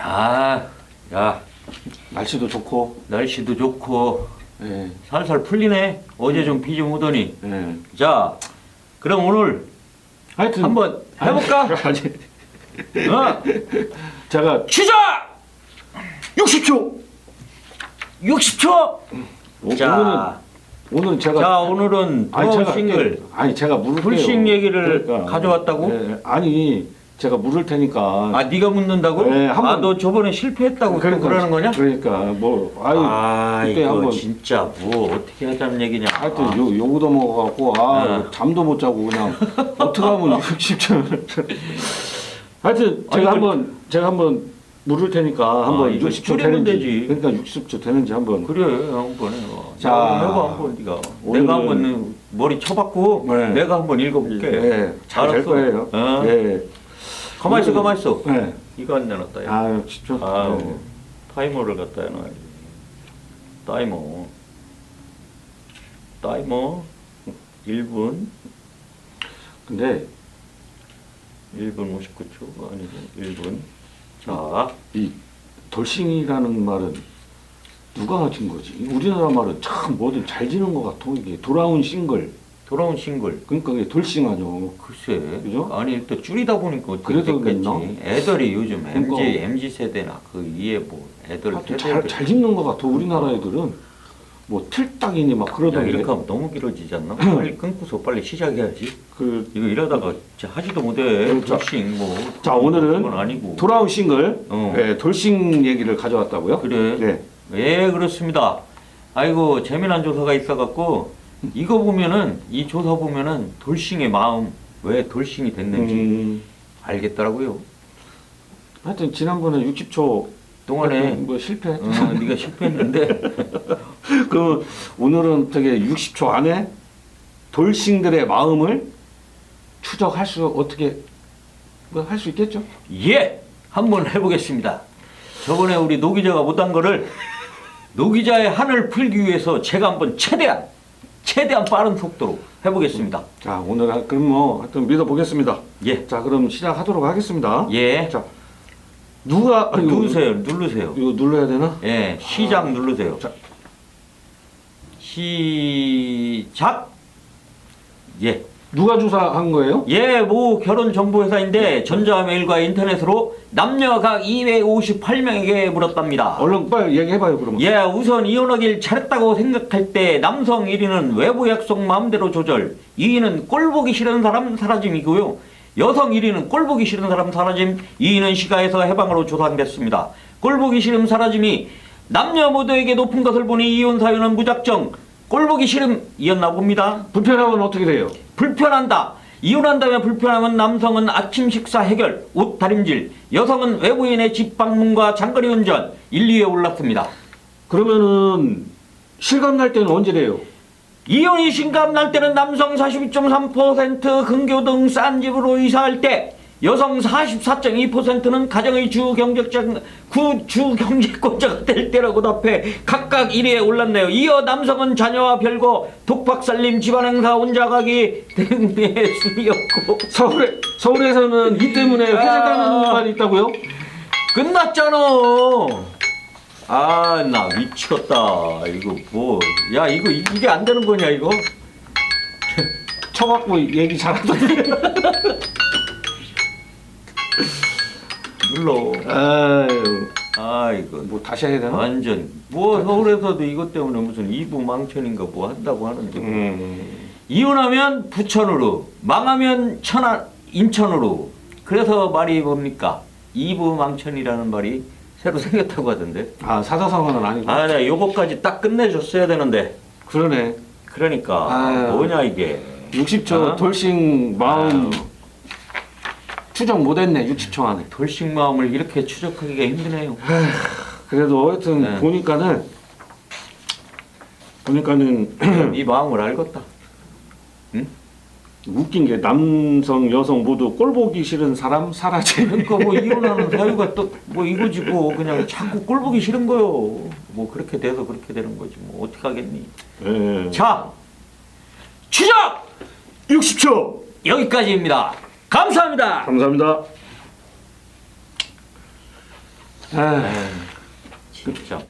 야, 야, 날씨도 좋고. 날씨도 좋고 예. 살살 풀리네. 어제 좀 비 좀 오더니. 예. 자, 그럼 오늘 하여튼 한번 해볼까? 아니, 어? 제가 시작! 60초. 60초. 오, 자, 오늘은 오늘은 제가 자 오늘은 아니 제가 싱글 아니 제가 물을 풀싱 때요. 얘기를 그러니까. 가져왔다고? 예, 아니 제가 물을 테니까 아 네가 묻는다고? 네, 한아 번- 너 저번에 실패했다고 또 그러는 거냐? 그러니까 뭐 아유 아 그때 한번 진짜 뭐 어떻게 하자는 얘기냐? 하여튼 아, 요 요거도 먹어갖고 아 네. 잠도 못 자고 그냥 어떻게 하면 60점 하여튼 아니, 제가 그- 한번 제가 한번 물을 테니까 한번 이거 60초 줄이면 되는지 되지. 그러니까 60초 되는지 한번 그래 한번 해봐. 자, 자 해봐 한번 네가. 오늘은- 내가 한번 머리 쳐봤고 네. 내가 한번 읽어볼게. 예, 잘될 알았어. 거예요. 어. 예. 가만 있어 가만 있어. 네. 이거 안 내놨다. 야. 아, 진짜. 아, 네. 타이머를 갖다 해놔야지. 타이머. 타이머 1분 근데 1분 59초 아니고 1분. 자, 이 돌싱이라는 말은 누가 가진 거지? 우리나라 말은 참 뭐든 잘 지는 것 같아. 이게 돌아온 싱글. 돌아온 싱글. 그러니까 이게 돌싱 아니요. 글쎄. 그죠? 아니 또 줄이다 보니까 어떻게 그래도 됐겠지. 그랬나? 애들이 요즘 그러니까. MZ MZ 세대나 그 이에 뭐 애들 하여튼 세대들 잘, 잘 짓는 것 같아. 우리나라 애들은 뭐 틀딱이니 막 야, 그러던데. 이렇게 하면 너무 길어지지 않나? 빨리 끊고서 빨리 시작해야지. 그, 이거 이러다가 진짜 하지도 못해. 그러니까. 돌싱 뭐. 자, 오늘은 그건 아니고. 돌아온 싱글. 어. 네, 돌싱 얘기를 가져왔다고요? 그래. 네. 예, 그렇습니다. 아이고, 재미난 조사가 있어갖고, 이거 보면은, 이 조사 보면은, 돌싱의 마음, 왜 돌싱이 됐는지 음, 알겠더라고요. 하여튼 지난번에 60초 동안에, 뭐 실패. 어, 네가 실패했는데, 그럼 오늘은 되게 60초 안에 돌싱들의 마음을 추적할 수 어떻게 뭐 할 수 있겠죠? 예! 한번 해보겠습니다. 저번에 우리 노기자가 못한 거를, 노기자의 한을 풀기 위해서 제가 한번 최대한, 최대한 빠른 속도로 해보겠습니다. 자 오늘 하- 그럼 뭐 하여튼 믿어 보겠습니다. 예. 자 그럼 시작하도록 하겠습니다. 예. 자 누가 아이고, 누르세요, 누르세요. 이거 눌러야 되나? 예, 시작 누르세요. 자. 시작. 예. 누가 조사한 거예요? 예, 모 결혼 정보 회사인데 전자메일과 인터넷으로 남녀가 258명에게 물었답니다. 얼른 빨리 얘기해봐요 그러면. 예, 우선 이혼하길 잘했다고 생각할 때 남성 1위는 외부 약속 마음대로 조절, 2위는 꼴 보기 싫은 사람 사라짐이고요. 여성 1위는 꼴 보기 싫은 사람 사라짐, 2위는 시가에서 해방으로 조사됐습니다. 꼴 보기 싫음 사라짐이 남녀 모두에게 높은 것을 보니 이혼 사유는 무작정 꼴 보기 싫음 이었나 봅니다. 불편하면 어떻게 돼요? 불편한다. 이혼한다면 불편하면 남성은 아침 식사 해결, 옷 다림질, 여성은 외부인의 집 방문과 장거리 운전 1, 2위에 올랐습니다. 그러면은 실감 날 때는 언제 돼요? 이혼이 심감 날 때는 남성 42.3% 근교 등 싼 집으로 이사할 때 여성 44.2%는 가정의 주 경제적 구주 경제권자가 될 때라고 답해 각각 1위에 올랐네요. 이어 남성은 자녀와 별거 독박 살림 집안 행사 혼자 가기 등의 순이었고 서울에 서울에서는 이 때문에 회생하는 아. 일만 있다고요? 끝났잖아. 아 나 미치겠다. 이거 뭐 야 이거 이- 이게 안 되는 거냐 이거? 쳐갖고 얘기 잘하던데. 눌러. 아유, 아 이거 뭐 다시 해야 되나? 완전 뭐 서울에서도 이것 때문에 무슨 이부 망천인가 뭐 한다고 하는데 음. 이혼하면 부천으로 망하면 천안 인천으로 그래서 말이 뭡니까 이부 망천이라는 말이 새로 생겼다고 하던데 아 사자성어는 아니고. 아 내가 요거까지 딱 끝내줬어야 되는데 그러네. 그러니까 아유. 뭐냐 이게 60초 어? 돌싱 마음 아유. 추적 못했네 60초 안에. 돌싱 마음을 이렇게 추적하기가 힘드네요 그래도 하여튼 네. 보니까는 보니까는 이 마음을 알겠다 웃긴 게 남성 여성 모두 꼴 보기 싫은 사람 사라지. 그러니까 뭐 이혼하는 사유가 또 뭐 이거지 뭐 그냥 자꾸 꼴 보기 싫은 거요. 뭐 그렇게 돼서 그렇게 되는 거지 뭐 어떻게 하겠니? 예. 자 추적 60초. 여기까지입니다. 감사합니다. 감사합니다. 아. 진짜.